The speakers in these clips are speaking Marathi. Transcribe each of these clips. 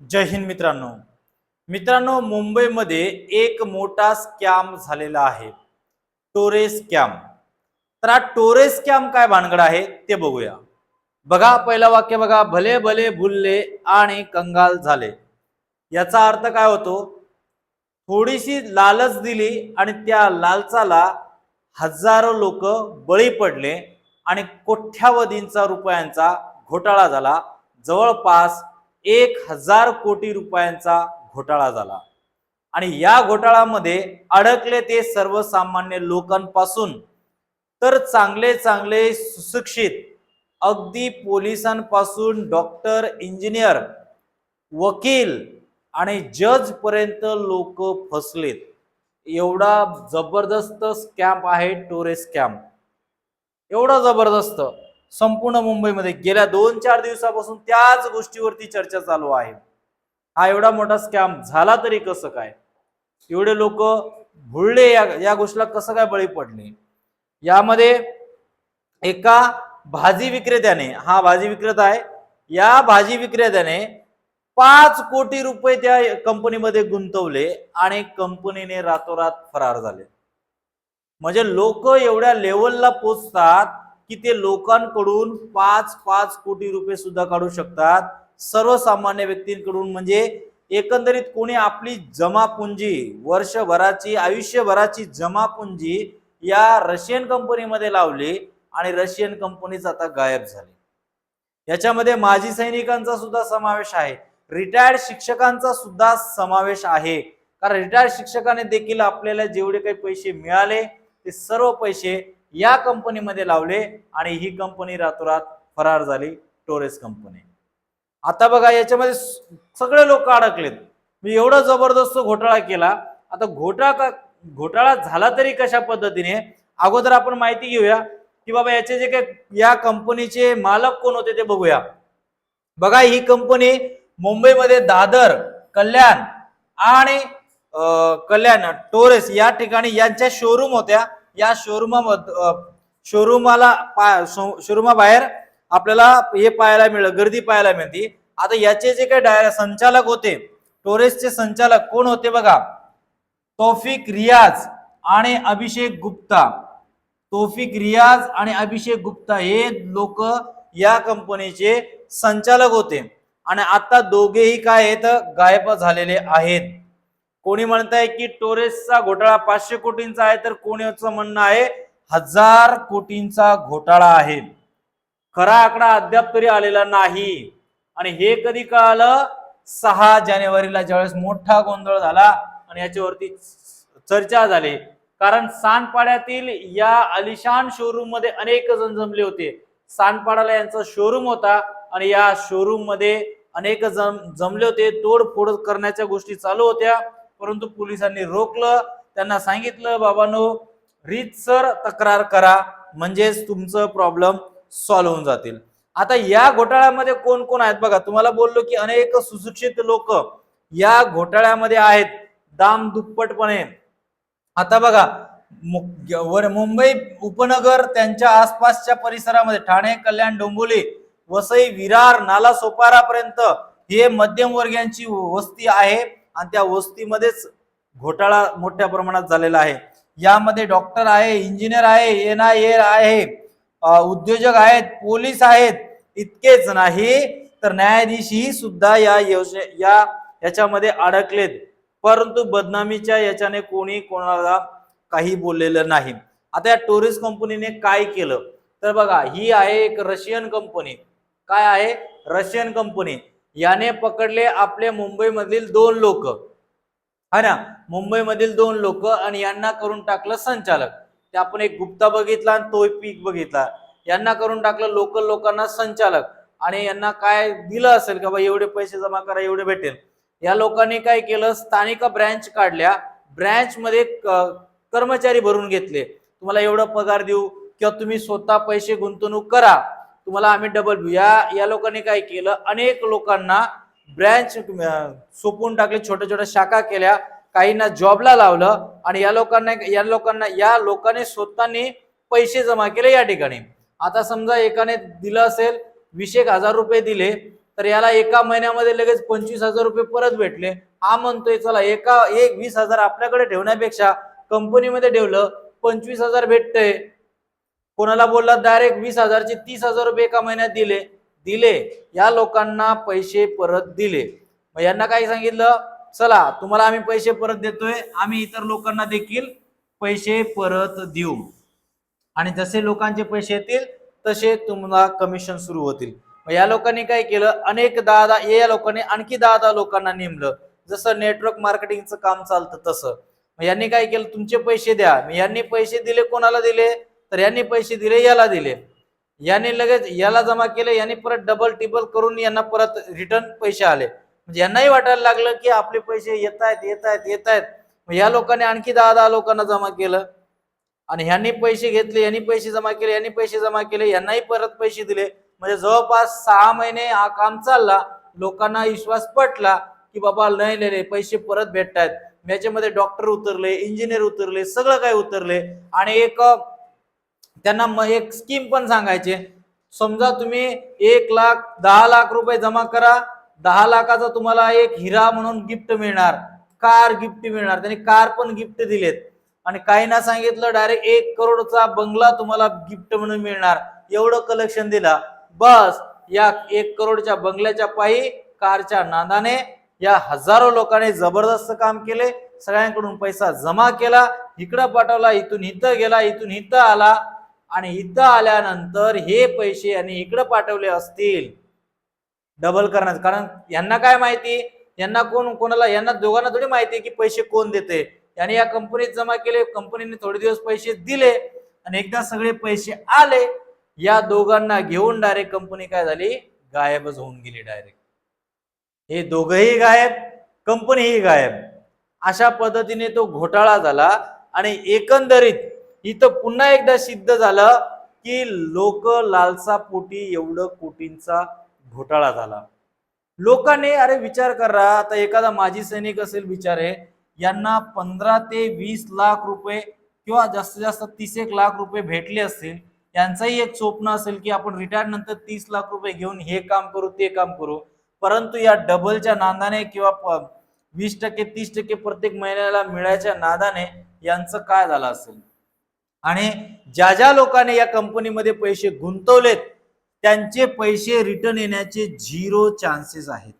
जय हिंद मित्रांनो. मित्रांनो मुंबईमध्ये एक मोठा स्कॅम झालेला आहे. टोरे स्कॅम तर हा टोरे स्कॅम काय भानगड आहे ते बघूया. बघा पहिलं वाक्य बघा. भले भले भुलले आणि कंगाल झाले. याचा अर्थ काय होतो? थोडीशी लालच दिली आणि त्या लालचाला हजारो लोक बळी पडले आणि कोठ्यावधींचा रुपयांचा घोटाळा झाला. जवळपास एक हजार कोटी रुपयांचा घोटाळा झाला. आणि या घोटाळ्यामध्ये अडकले ते सर्वसामान्य लोकांपासून तर चांगले चांगले सुशिक्षित अगदी पोलिसांपासून डॉक्टर इंजिनियर वकील आणि जज पर्यंत लोक फसलेत. एवढा जबरदस्त स्कॅम्प आहे टोरे स्कॅम्प एवढा जबरदस्त. संपूर्ण मुंबईमध्ये गेल्या दोन चार दिवसापासून त्याच गोष्टीवरती चर्चा चालू आहे. हा एवढा मोठा स्कॅम झाला तरी कसं काय? एवढे लोक भुळले या या गोष्टीला कसं काय बळी पडले? यामध्ये एका भाजी विक्रेत्याने हा भाजी विक्रेता आहे या भाजी विक्रेत्याने पाच कोटी रुपये त्या कंपनीमध्ये गुंतवले आणि कंपनीने रातोरात फरार झाले. म्हणजे लोक एवढ्या लेवलला पोचतात की ते लोकांकडून पाच पाच कोटी रुपये सुद्धा काढू शकतात. सर्वसामान्य व्यक्तींकडून म्हणजे एकंदरीत कोणी आपली जमापुंजी वर्षभराची आयुष्यभराची जमापुंजी या रशियन कंपनीमध्ये लावली आणि रशियन कंपनीच आता गायब झाली. याच्यामध्ये माजी सैनिकांचा सुद्धा समावेश आहे. रिटायर्ड शिक्षकांचा सुद्धा समावेश आहे. कारण रिटायर्ड शिक्षकाने देखील आपल्याला जेवढे काही पैसे मिळाले ते सर्व पैसे या कंपनीमध्ये लावले आणि ही कंपनी रातोरात फरार झाली टोरेस कंपनी. आता बघा याच्यामध्ये सगळे लोक अडकलेत. मी एवढा जबरदस्त घोटाळा केला. आता घोटाळा का घोटाळा झाला तरी कशा पद्धतीने? अगोदर आपण माहिती घेऊया की बाबा याचे जे काही या कंपनीचे मालक कोण होते ते बघूया. बघा ही कंपनी मुंबईमध्ये दादर कल्याण आणि कल्याण टोरेस या ठिकाणी यांच्या शोरूम होत्या. या शोरूमा शोरूमाला शोरूमा बाहेर आपल्याला हे पाहायला मिळलं गर्दी पाहायला मिळते. आता याचे जे काही डाय संचालक होते टोरेसचे संचालक कोण होते बघा? तोफिक रियाज आणि अभिषेक गुप्ता. तोफिक रियाज आणि अभिषेक गुप्ता हे लोक या कंपनीचे संचालक होते. आणि आता दोघेही काय आहेत गायब झालेले आहेत. कोणी म्हणताय की टोरेसचा घोटाळा पाचशे कोटींचा आहे तर कोणीचं म्हणणं आहे? हजार कोटींचा घोटाळा आहे. खरा आकडा अद्याप तरी आलेला नाही. आणि हे कधी कळालं? सहा जानेवारीला ज्यावेळेस मोठा गोंधळ झाला आणि याच्यावरती चर्चा झाली. कारण सानपाड्यातील या अलिशान शोरूममध्ये अनेक जण जमले होते. सानपाड्याला यांचा शोरूम होता आणि या शोरूममध्ये अनेक जम जमले होते. तोडफोड करण्याच्या गोष्टी चालू होत्या. परंतु पोलिसांनी रोखलं. त्यांना सांगितलं बाबांनो रीतसर तक्रार करा. म्हणजेच तुमचं प्रॉब्लेम सॉल्व्ह होऊन जातील. आता या घोटाळ्यामध्ये कोण कोण आहेत बघा तुम्हाला बोललो की अनेक सुशिक्षित लोक या घोटाळ्यामध्ये आहेत दाम दुप्पटपणे. आता बघा मु- वर मुंबई उपनगर त्यांच्या आसपासच्या परिसरामध्ये ठाणे कल्याण डोंबिवली वसई विरार नाला सोपारापर्यंत हे मध्यमवर्गीयांची वस्ती आहे. आणि त्या वस्तीमध्येच घोटाळा मोठ्या प्रमाणात झालेला आहे. यामध्ये डॉक्टर आहे इंजिनियर आहे एन आय ए आहे उद्योजक आहेत पोलीस आहेत इतकेच नाही तर न्यायाधीशही सुद्धा या योजने या याच्यामध्ये अडकलेत. परंतु बदनामीच्या याच्याने कोणी कोणाला काही बोललेलं नाही. आता या टुरिस्ट कंपनीने काय केलं? तर बघा ही आहे एक रशियन कंपनी. काय आहे? Russian company. याने पकडले आपले मुंबईमधील दोन लोक. हा ना? मुंबईमधील दोन लोक आणि यांना करून टाकलं संचालक. ते आपण एक गुप्ता बघितला आणि तो पीक बघितला. यांना करून टाकलं लोकल लोकांना संचालक. आणि यांना काय दिलं असेल का बा एवढे पैसे जमा करा एवढे भेटेल. या लोकांनी काय केलं? स्थानिक ब्रँच काढल्या. ब्रँच मध्ये कर्मचारी भरून घेतले. तुम्हाला एवढं पगार देऊ किंवा तुम्ही स्वतः पैसे गुंतवणूक करा. तुम्हाला आम्ही डबल देऊ या या लोकांनी काय केलं? अनेक लोकांना ब्रँच सोपून टाकले छोट्या छोट्या शाखा केल्या काहींना जॉबला लावलं आणि या लोकांना या लोकांना या लोकांनी स्वतःनी पैसे जमा केले या ठिकाणी. आता समजा एकाने दिलं असेल वीस एक हजार रुपये दिले तर याला एका महिन्यामध्ये लगेच पंचवीस हजार रुपये परत भेटले. हा म्हणतोय चला एका एक वीस हजार आपल्याकडे ठेवण्यापेक्षा कंपनीमध्ये ठेवलं पंचवीस हजार भेटतंय. कोणाला बोलला? डायरेक्ट वीस हजारचे तीस हजार रुपये एका महिन्यात दिले. दिले. या लोकांना पैसे परत दिले. मग यांना काय सांगितलं? चला तुम्हाला आम्ही पैसे परत देतोय. आम्ही इतर लोकांना देखील पैसे परत देऊ. आणि जसे लोकांचे पैसे येतील तसे तुम्हाला कमिशन सुरू होतील. मग या लोकांनी काय केलं? अनेक दहा दहा या लोकांनी आणखी दहा दहा लोकांना नेमलं. जसं नेटवर्क मार्केटिंगचं काम चालतं तसं. मग यांनी काय केलं? तुमचे पैसे द्या. मग यांनी पैसे दिले कोणाला दिले? तर यांनी पैसे दिले याला दिले. याने लगेच याला जमा केले यांनी परत डबल टिबल करून यांना परत रिटर्न पैसे आले. म्हणजे यांनाही वाटायला लागलं की आपले पैसे येत आहेत येत आहेत येत आहेत या लोकांनी आणखी दहा दहा लोकांना जमा केलं. आणि ह्यांनी पैसे घेतले यांनी पैसे जमा केले यांनी पैसे जमा केले यांनाही परत पैसे दिले. म्हणजे जवळपास सहा महिने हा काम चालला. लोकांना विश्वास पटला की बाबा नाही नाही पैसे परत भेटतायत. याच्यामध्ये डॉक्टर उतरले इंजिनियर उतरले सगळं काही उतरले. आणि एक त्यांना मग एक स्कीम पण सांगायचे. समजा तुम्ही एक लाख दहा लाख रुपये जमा करा. दहा लाखाचा तुम्हाला एक हिरा म्हणून गिफ्ट मिळणार. कार गिफ्ट मिळणार. त्यांनी कार पण गिफ्ट दिलेत. आणि काही ना सांगितलं डायरेक्ट एक करोडचा बंगला तुम्हाला गिफ्ट म्हणून मिळणार. एवढं कलेक्शन दिला. बस या एक करोडच्या बंगल्याच्या पायी कारच्या नादाने या हजारो लोकांनी जबरदस्त काम केले. सगळ्यांकडून पैसा जमा केला. इकडं पाठवला इथून इथं गेला इथून इथं आला. आणि इथं आल्यानंतर हे पैसे यांनी इकडं पाठवले असतील डबल करण्याचं. कारण यांना काय माहिती? यांना कोण कोणाला यांना दोघांना थोडी माहिती आहे की पैसे कोण देते. याने या कंपनीत जमा केले कंपनीने थोडे दिवस पैसे दिले आणि एकदा सगळे पैसे आले. या दोघांना घेऊन डायरेक्ट कंपनी काय झाली? गायबच होऊन गेली डायरेक्ट हे दोघही गायब कंपनीही गायब. अशा पद्धतीने तो घोटाळा झाला आणि एकंदरीत इथं पुन्हा एकदा सिद्ध झालं की लोक लालसा पोटी एवढं कोटींचा घोटाळा झाला. लोकांनी अरे विचार करा आता एखादा माजी सैनिक असेल विचार आहे यांना पंधरा ते वीस लाख रुपये किंवा जास्तीत जास्त तीस एक लाख रुपये भेटले असतील यांचंही एक स्वप्न असेल की आपण रिटायर नंतर तीस लाख रुपये घेऊन हे काम करू ते काम करू. परंतु या डबलच्या नादाने किंवा वीस टक्के तीस टक्के प्रत्येक महिन्याला मिळायच्या नादाने यांचं काय झालं असेल? आणि ज्या ज्या लोकांनी या कंपनीमध्ये पैसे गुंतवलेत त्यांचे पैसे रिटर्न येण्याचे झिरो चान्सेस आहेत.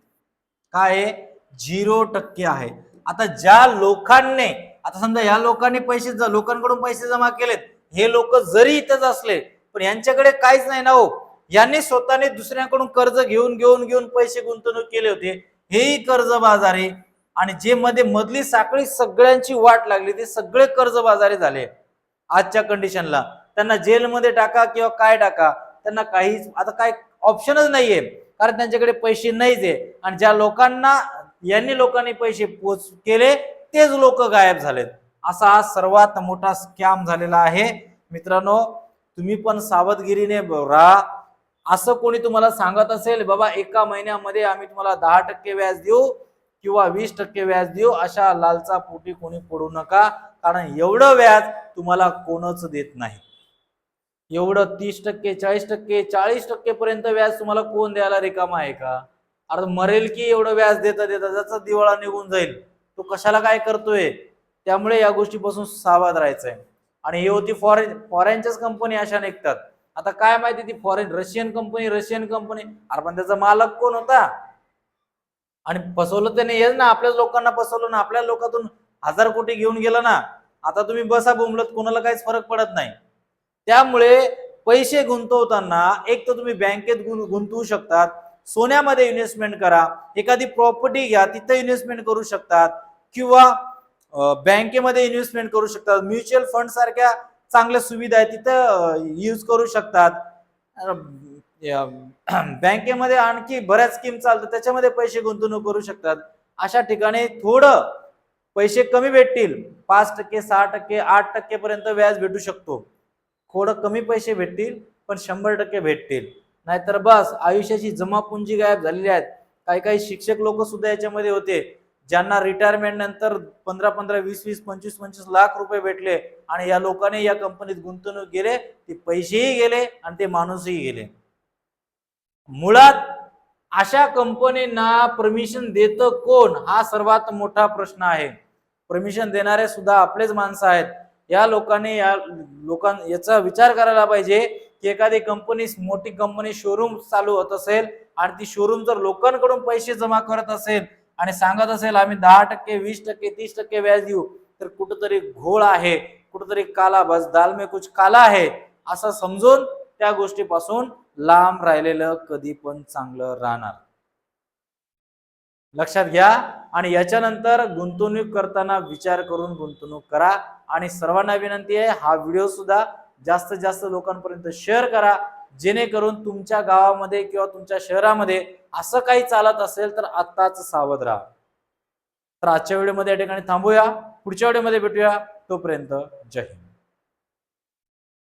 काय आहे? झिरो टक्के आहे. आता ज्या लोकांनी आता समजा या लोकांनी पैसे लोकांकडून पैसे जमा केलेत हे लोक जरी इथंच असले पण यांच्याकडे काहीच नाही ना हो. यांनी स्वतःने दुसऱ्यांकडून कर्ज घेऊन घेऊन घेऊन पैसे गुंतवणूक केले होते. हेही कर्ज बाजारी आणि जे मध्ये मधली साखळी सगळ्यांची वाट लागली ते सगळे कर्ज बाजारी झाले. आजच्या कंडिशनला त्यांना जेलमध्ये टाका किंवा काय टाका त्यांना काहीच आता काय ऑप्शनच नाहीये. कारण त्यांच्याकडे पैसे नाहीच आहे आणि ज्या लोकांना यांनी लोकांनी पैसे पोच केले तेच लोक गायब झालेत. असा हा सर्वात मोठा स्कॅम झालेला आहे. मित्रांनो तुम्ही पण सावधगिरीने ब- राहा. असं कोणी तुम्हाला सांगत असेल बाबा एका महिन्यामध्ये आम्ही तुम्हाला दहा टक्के व्याज देऊ किंवा वीस टक्के व्याज देऊ अशा लालचा पोटी कोणी पडू नका. कारण एवढं व्याज तुम्हाला कोणच देत नाही. एवढं तीस टक्के चाळीस टक्के चाळीस टक्के पर्यंत व्याज तुम्हाला कोण द्यायला रिकामा आहे का? अरे मरेल की एवढं व्याज देता देता त्याचा दिवाळा निघून जाईल. तो कशाला काय करतोय? त्यामुळे या गोष्टीपासून सावध राहायचंय. आणि हे होती फॉरेन फॉरेनच्याच कंपनी अशा निघतात. आता काय माहिती ती foreign Russian company Russian company अरे पण त्याचा मालक कोण होता? आणि फसवलं त्याने हेच ना आपल्याच लोकांना फसवलं ना आपल्या लोकातून हजार कोटी घेऊन गेलं ना आता तुम्ही बसा बोंबलत कोणाला काहीच फरक पडत नाही. त्यामुळे पैसे गुंतवताना एक तर तुम्ही बँकेत गुंतवू शकतात सोन्यामध्ये इन्व्हेस्टमेंट करा एखादी प्रॉपर्टी घ्या तिथं इन्व्हेस्टमेंट करू शकतात किंवा बँकेमध्ये इन्व्हेस्टमेंट करू शकतात म्युच्युअल फंड सारख्या चांगल्या सुविधा आहेत तिथं यूज करू शकतात. बँकेमध्ये आणखी बऱ्याच स्कीम चालतात त्याच्यामध्ये पैसे गुंतवणूक करू शकतात. अशा ठिकाणी थोडं पैसे कमी भेटतील पाच टक्के सहा टक्के आठ टक्केपर्यंत व्याज भेटू शकतो. थोडं कमी पैसे भेटतील पण शंभर टक्के भेटतील. नाहीतर बस आयुष्याची जमापुंजी गायब झालेली आहेत. काही काही शिक्षक लोक सुद्धा याच्यामध्ये होते ज्यांना रिटायरमेंट नंतर पंधरा पंधरा वीस वीस पंचवीस पंचवीस लाख रुपये भेटले आणि या लोकांनी या कंपनीत गुंतवणूक गेले ते पैसेही गेले आणि ते माणूसही गेले. मुळात अशा कंपनींना परमिशन देतं कोण? हा सर्वात मोठा प्रश्न आहे. परमिशन देणारे सुद्धा आपलेच माणसं आहेत. या लोकांनी या लोकां याचा विचार करायला पाहिजे की एखादी कंपनी मोठी कंपनी शोरूम चालू होत असेल आणि ती शोरूम जर लोकांकडून पैसे जमा करत असेल आणि सांगत असेल आम्ही दहा टक्के वीस टक्के तीस टक्के व्याज देऊ तर कुठंतरी घोळ आहे. कुठंतरी काला बस दाल में कुछ काला आहे. असं समजून त्या गोष्टीपासून लांब राहिलेलं कधी पण चांगलं राहणार. लक्षात घ्या आणि याच्यानंतर गुंतवणूक करताना विचार करून गुंतवणूक करा आणि सर्वांना विनंती आहे हा व्हिडिओ सुद्धा जास्तीत जास्त लोकांपर्यंत शेअर करा. जेणेकरून तुमच्या गावामध्ये किंवा तुमच्या शहरामध्ये असं काही चालत असेल तर आत्ताच सावध राहा. तर आजच्या व्हिडिओमध्ये या ठिकाणी थांबूया. पुढच्या व्हिडिओमध्ये भेटूया. तोपर्यंत जय हिंद.